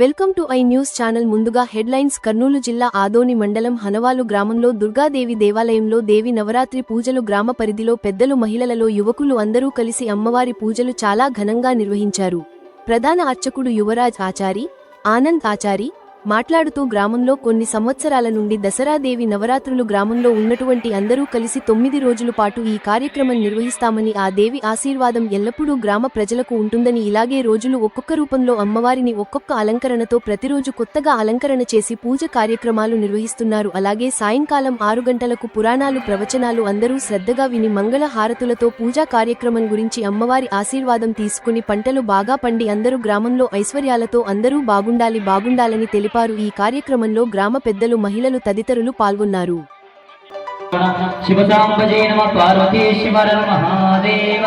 Welcome to I news channel ముందుగా headlines Kurnool జిల్లా ఆదోని మండలం హనవాలు గ్రామంలో దుర్గాదేవి దేవాలయంలో దేవి నవరాత్రి పూజలు గ్రామ పరిధిలో పెద్దలు మహిళలలో యువకులు అందరూ కలిసి అమ్మవారి పూజలు చాలా ఘనంగా నిర్వహించారు. ప్రధాన అర్చకుడు యువరాజ్ ఆచారి ఆనంద్ ఆచారి మాట్లాడుతూ గ్రామంలో కొన్ని సంవత్సరాల నుండి దసరాదేవి నవరాత్రులు గ్రామంలో ఉన్నటువంటి అందరూ కలిసి తొమ్మిది రోజుల పాటు ఈ కార్యక్రమం నిర్వహిస్తామని ఆ దేవి ఆశీర్వాదం ఎల్లప్పుడూ గ్రామ ప్రజలకు ఉంటుందని ఇలాగే రోజులు ఒక్కొక్క రూపంలో అమ్మవారిని ఒక్కొక్క అలంకరణతో ప్రతిరోజు కొత్తగా అలంకరణ చేసి పూజ కార్యక్రమాలు నిర్వహిస్తున్నారు. అలాగే సాయంకాలం ఆరు గంటలకు పురాణాలు ప్రవచనాలు అందరూ శ్రద్ధగా విని మంగళ హారతులతో పూజా కార్యక్రమం గురించి అమ్మవారి ఆశీర్వాదం తీసుకుని పంటలు బాగా పండి అందరూ గ్రామంలో ఐశ్వర్యాలతో అందరూ బాగుండాలి బాగుండాలని తెలిపారు ఈ కార్యక్రమంలో గ్రామ పెద్దలు మహిళలు తదితరులు పాల్గొన్నారు. శివసాంబజే నమ పార్వతీ శివర మహాదేవ.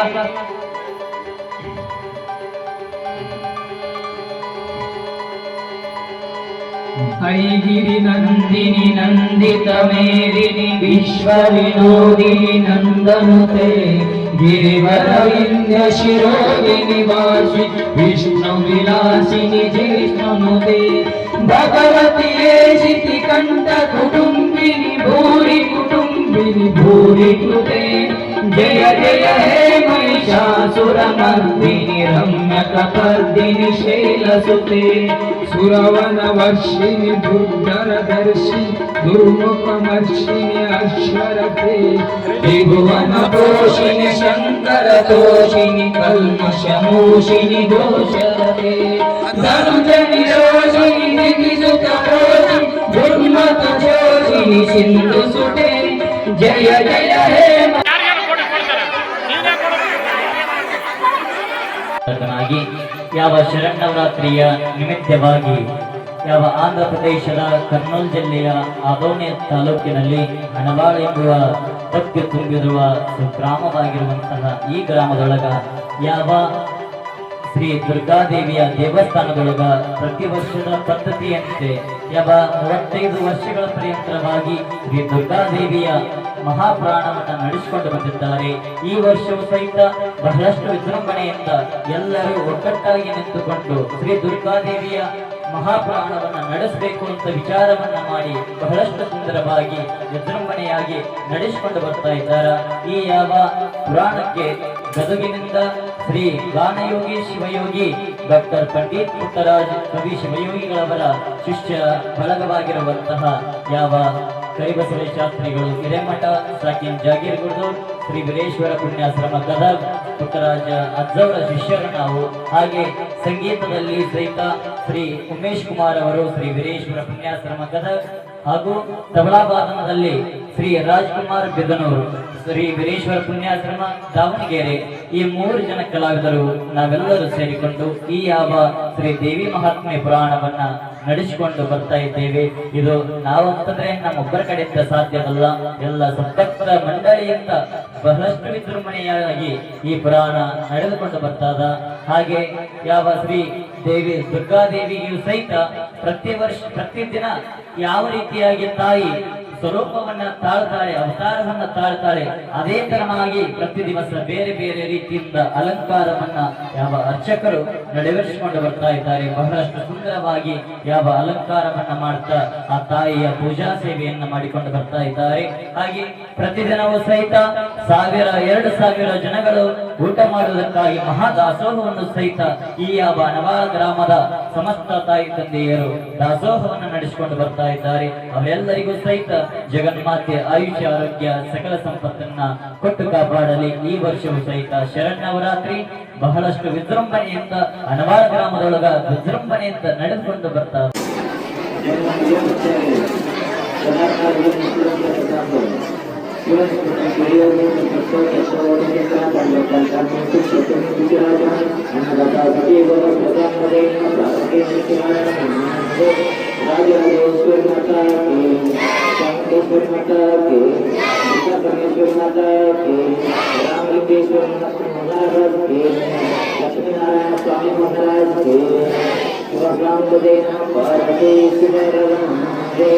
హరిగిరి నందిని నందిత మేదిని విశ్వ వినోదిని నందనుతే గిరివరవింద శిరోదిని వాసి విష్ణు విలాసిని జిష్ణునుతే భగవతి ఏషితి కంఠ కుటుంబిని భూరి కుటుంబిని భూరి కృతే జయ జయ హే महिषासुरमर्दिनि रम्यकपर्दिनि शैलसुते सुरवनवर्षिणि दुर्धरदर्शि दुर्मुखमर्षिणि अश्वरते त्रिभुवनपोषिणि शङ्करतोषिणि कल्मषमोषिणि दोषरते धनुजनिरोषिणि ಭೂಮಿ ಯಾವ ಶರನ್ನವರಾತ್ರಿಯ ನಿಮಿತ್ತವಾಗಿ ಯಾವ ಆಂಧ್ರ ಪ್ರದೇಶದ ಕರ್ನೂಲ್ ಜಿಲ್ಲೆಯ ಆದೋಣಿ ತಾಲೂಕಿನಲ್ಲಿ ಹಣಬಾಳ ಎಂಬುವ ತಪ್ಪಿ ತುಂಬಿರುವ ಗ್ರಾಮವಾಗಿರುವಂತಹ ಈ ಗ್ರಾಮದೊಳಗ ಯಾವ ಶ್ರೀ ದುರ್ಗಾದೇವಿಯ ದೇವಸ್ಥಾನದೊಳಗ ಪ್ರತಿ ವರ್ಷದ ಪದ್ಧತಿಯಂತೆ ಯಾವ ಮೂವತ್ತೈದು ವರ್ಷಗಳ ಪರ್ಯಂತರವಾಗಿ ಶ್ರೀ ದುರ್ಗಾದೇವಿಯ ಮಹಾಪ್ರಾಣವನ್ನು ನಡೆಸಿಕೊಂಡು ಬಂದಿದ್ದಾರೆ. ಈ ವರ್ಷವೂ ಸಹಿತ ಬಹಳಷ್ಟು ವಿಜೃಂಭಣೆಯಿಂದ ಎಲ್ಲರೂ ಒಗ್ಗಟ್ಟಾಗಿ ನಿಂತುಕೊಂಡು ಶ್ರೀ ದುರ್ಗಾದೇವಿಯ ಮಹಾಪ್ರಾಣವನ್ನು ನಡೆಸಬೇಕು ಅಂತ ವಿಚಾರವನ್ನ ಮಾಡಿ ಬಹಳಷ್ಟು ಸುಂದರವಾಗಿ ವಿಜೃಂಭಣೆಯಾಗಿ ನಡೆಸಿಕೊಂಡು ಬರ್ತಾ ಇದ್ದಾರೆ. ಈ ಯಾವ ಪುರಾಣಕ್ಕೆ ಗದಗಿನಿಂದ ಶ್ರೀ ಗಾನಯೋಗಿ ಶಿವಯೋಗಿ ಡಾಕ್ಟರ್ ಪಂಡಿತ್ ಪುಟ್ಟರಾಜ್ ಕವಿ ಶಿವಯೋಗಿಗಳವರ ಶಿಷ್ಯ ಬಳಗವಾಗಿರುವಂತಹ ಯಾವ ಕರಿಬಸವ ಶಾಸ್ತ್ರಿಗಳು ಹಿರೇಮಠ, ಸಾಕಿನ್ ಜಾಗೀರ್ಗುಡ್ದು, ಶ್ರೀ ವೀರೇಶ್ವರ ಪುಣ್ಯಾಶ್ರಮ ಗದಗ್, ಪುಟ್ಟರಾಜ ಅಜ್ಜವರ ಶಿಷ್ಯರು ನಾವು. ಹಾಗೆ ಸಂಗೀತದಲ್ಲಿ ಸಹಿತ ಶ್ರೀ ಉಮೇಶ್ ಕುಮಾರ್ ಅವರು ಶ್ರೀ ವೀರೇಶ್ವರ ಪುಣ್ಯಾಶ್ರಮ ಗದಗ್ ಹಾಗೂ ತಬಲಾಬಾದನದಲ್ಲಿ ಶ್ರೀ ರಾಜ್ಕುಮಾರ್ ಬಿದ್ದನೂರು, ಶ್ರೀ ವೀರೇಶ್ವರ ಪುಣ್ಯಾಶ್ರಮ, ದಾವಣಗೆರೆ ಈ ಮೂರು ಜನ ಕಲಾವಿದರು ನಾವೆಲ್ಲರೂ ಸೇರಿಕೊಂಡು ಈ ಯಾವ ಶ್ರೀ ದೇವಿ ಮಹಾತ್ಮೆ ಪುರಾಣವನ್ನ ನಡೆಸಿಕೊಂಡು ಬರ್ತಾ ಇದ್ದೇವೆ. ಇದು ನಾವು ಅಂತಂದ್ರೆ ನಮ್ಮೊಬ್ಬರ ಕಡೆಯಿಂದ ಸಾಧ್ಯವಲ್ಲ ಎಲ್ಲ ಸಂಪರ್ಕ ಮಂಡಳಿಯಿಂದ ಬಹಳಷ್ಟು ವಿಜೃಂಭಣೆಯಾಗಿ ಈ ಪುರಾಣ ನಡೆದುಕೊಂಡು ಬರ್ತಾದ. ಹಾಗೆ ಯಾವ ಶ್ರೀ ದೇವಿ ದುರ್ಗಾದೇವಿಯು ಸಹಿತ ಪ್ರತಿ ವರ್ಷ ಪ್ರತಿದಿನ ಯಾವ ರೀತಿಯಾಗಿ ತಾಯಿ ಸ್ವರೂಪವನ್ನ ತಾಳ್ತಾಳೆ ಅವತಾರವನ್ನ ತಾಳ್ತಾಳೆ ಅದೇ ತರನಾಗಿ ಪ್ರತಿ ದಿವಸ ಬೇರೆ ಬೇರೆ ರೀತಿಯಿಂದ ಅಲಂಕಾರವನ್ನ ಯಾವ ಅರ್ಚಕರು ನೆರವೇರಿಸಿಕೊಂಡು ಬರ್ತಾ ಇದ್ದಾರೆ. ಬಹಳಷ್ಟು ಸುಂದರವಾಗಿ ಯಾವ ಅಲಂಕಾರವನ್ನ ಮಾಡ್ತಾ ಆ ತಾಯಿಯ ಪೂಜಾ ಸೇವೆಯನ್ನ ಮಾಡಿಕೊಂಡು ಬರ್ತಾ ಇದ್ದಾರೆ. ಹಾಗೆ ಪ್ರತಿದಿನವೂ ಸಹಿತ ಸಾವಿರ, ಎರಡು ಸಾವಿರ ಜನಗಳು ಊಟ ಮಾಡುವುದಕ್ಕಾಗಿ ಮಹಾದಾಸೋಹವನ್ನು ಸಹಿತ ಈ ಯಾವ ನವಾರ ಗ್ರಾಮದ ಸಮಸ್ತ ತಾಯಿ ತಂದೆಯರು ದಾಸೋಹವನ್ನು ನಡೆಸಿಕೊಂಡು ಬರ್ತಾ ಇದ್ದಾರೆ. ಅವರೆಲ್ಲರಿಗೂ ಸಹಿತ ಜಗನ್ಮಾತೆ ಆಯುಷ್ಯ ಆರೋಗ್ಯ ಸಕಲ ಸಂಪತ್ತನ್ನ ಕೊಟ್ಟು ಕಾಪಾಡಲಿ. ಈ ವರ್ಷವೂ ಸಹಿತ ಶರಣ್ಣವರಾತ್ರಿ ಬಹಳಷ್ಟು ವಿಜೃಂಭಣೆಯಿಂದ ಹಲವಾರು ಗ್ರಾಮದೊಳಗ ವಿಜೃಂಭಣೆಯಿಂದ ನಡೆದುಕೊಂಡು ಬರ್ತಾರೆ ರಾಜ ಲಿಂಗೇಶ್ವರ ಮಠಕ್ಕೆ ಲಿಂಗಪರಮೇಶ್ವರ ಮಠಕ್ಕೆ ರಾಮಲಿಂಗೇಶ್ವರ ಮಠಕ್ಕೆ ಲಕ್ಷ್ಮೀನಾರಾಯಣ ಸ್ವಾಮಿ ಮಠಕ್ಕೆ ಶಿವಗ್ರಾಮದೇ ಪಾರ್ವತೀ ಶಿವರೇ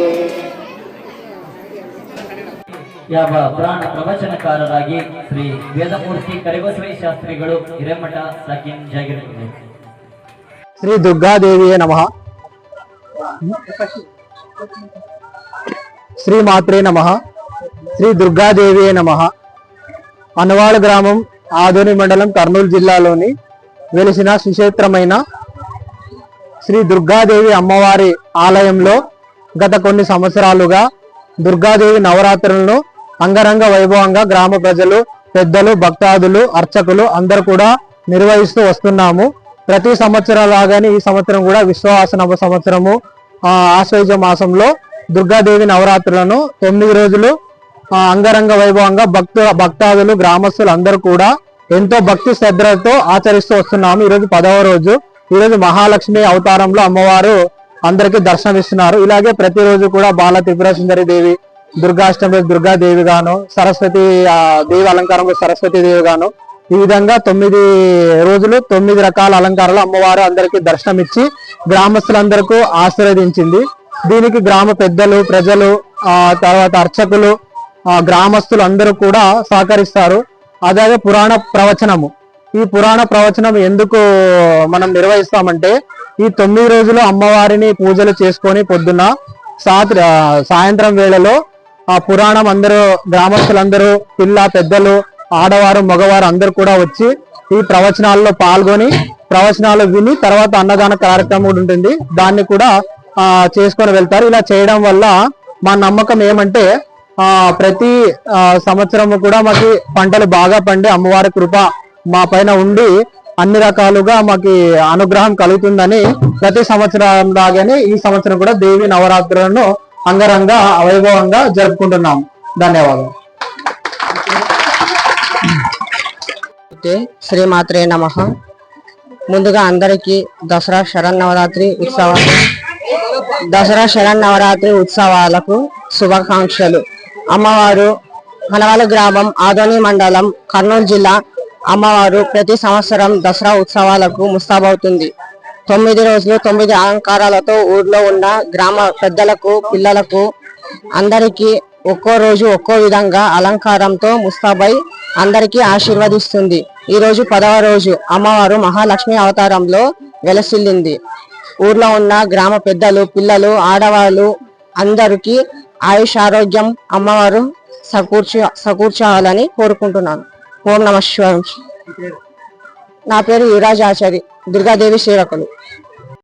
ಯಾವ ಪುರಾಣ ಪ್ರವಚನಕಾರರಾಗಿ ಶ್ರೀ ವೇದಮೂರ್ತಿ ಕರಿಬಸವೇ ಶಾಸ್ತ್ರಿಗಳು ಹಿರೇಮಠ ಸಖಿನ್ ಜಾಗಿರುತ್ತದೆ ಶ್ರೀ ದುರ್ಗಾದೇವಿಯೇ ನಮಃ. శ్రీ మాత్రే నమ. శ్రీ దుర్గాదేవియే నమ. అనవాడ గ్రామం ఆదోని మండలం కర్నూలు జిల్లాలోని వెలిసిన సుక్షేత్రమైన శ్రీ దుర్గాదేవి అమ్మవారి ఆలయంలో గత కొన్ని సంవత్సరాలుగా దుర్గాదేవి నవరాత్రులను అంగరంగ వైభవంగా గ్రామ ప్రజలు పెద్దలు భక్తాదులు అర్చకులు అందరు కూడా నిర్వహిస్తూ వస్తున్నాము. ప్రతి సంవత్సరం లాగానే ఈ సంవత్సరం కూడా విశ్వాసనవ సంవత్సరము ఆశ్వయుజ మాసంలో దుర్గాదేవి నవరాత్రులను తొమ్మిది రోజులు అంగరంగ వైభవంగా భక్తు భక్తాదులు గ్రామస్తులు అందరూ కూడా ఎంతో భక్తి శ్రద్ధలతో ఆచరిస్తూ వస్తున్నాము. ఈరోజు పదవ రోజు. ఈరోజు మహాలక్ష్మి అవతారంలో అమ్మవారు అందరికీ దర్శనమిస్తున్నారు. ఇలాగే ప్రతిరోజు కూడా బాల త్రిపుర సుందరి దేవి దుర్గాష్టమి దుర్గాదేవి గాను సరస్వతి దేవి అలంకారంలో సరస్వతి దేవి గాను ఈ విధంగా తొమ్మిది రోజులు తొమ్మిది రకాల అలంకారాలు అమ్మవారు అందరికీ దర్శనమిచ్చి గ్రామస్తులందరికీ ఆశీర్వదించింది. దీనికి గ్రామ పెద్దలు ప్రజలు ఆ తర్వాత అర్చకులు ఆ గ్రామస్తులు అందరూ కూడా సహకరిస్తారు. అలాగే పురాణ ప్రవచనము. ఈ పురాణ ప్రవచనం ఎందుకు మనం నిర్వహిస్తామంటే ఈ తొమ్మిది రోజులు అమ్మవారిని పూజలు చేసుకొని పొద్దున్న సాత్ర సాయంత్రం వేళలో ఆ పురాణం అందరూ గ్రామస్తులందరూ పిల్ల పెద్దలు ఆడవారు మగవారు అందరూ కూడా వచ్చి ఈ ప్రవచనాల్లో పాల్గొని ప్రవచనాలు విని తర్వాత అన్నదాన కార్యక్రమం ఉంటుంది. దాన్ని కూడా చేసుకొని వెళ్తారు. ఇలా చేయడం వల్ల మా నమ్మకం ఏమంటే ఆ ప్రతి సంవత్సరము కూడా మాకు పంటలు బాగా పండి అమ్మవారి కృప మా పైన ఉండి అన్ని రకాలుగా మాకు అనుగ్రహం కలుగుతుందని ప్రతి సంవత్సరం లాగానే ఈ సంవత్సరం కూడా దేవి నవరాత్రులను అంగరంగ వైభవంగా జరుపుకుంటున్నాం ధన్యవాదాలు. శ్రీమాత్రే నమ. ముందుగా అందరికీ దసరా శరన్నవరాత్రి ఉత్సవాలు. దసరా శరన్నవరాత్రి ఉత్సవాలకు శుభాకాంక్షలు. అమ్మవారు హనవాల గ్రామం ఆదోని మండలం కర్నూలు జిల్లా అమ్మవారు ప్రతి సంవత్సరం దసరా ఉత్సవాలకు ముస్తాబవుతుంది. తొమ్మిది రోజులు తొమ్మిది అలంకారాలతో ఊర్లో ఉన్న గ్రామ పెద్దలకు పిల్లలకు అందరికీ ఒక్కో రోజు ఒక్కో విధంగా అలంకారంతో ముస్తాబై అందరికీ ఆశీర్వదిస్తుంది. ఈరోజు పదవ రోజు అమ్మవారు మహాలక్ష్మి అవతారంలో వెలసిల్లింది. ఊర్లో ఉన్న గ్రామ పెద్దలు పిల్లలు ఆడవాళ్ళు అందరికీ ఆయుష్ ఆరోగ్యం అమ్మవారు సకూర్చ సకూర్చాలని కోరుకుంటున్నాను. ఓం నమ శివాయ. నా పేరు యువరాజ్ ఆచారి దుర్గాదేవి సేవకులు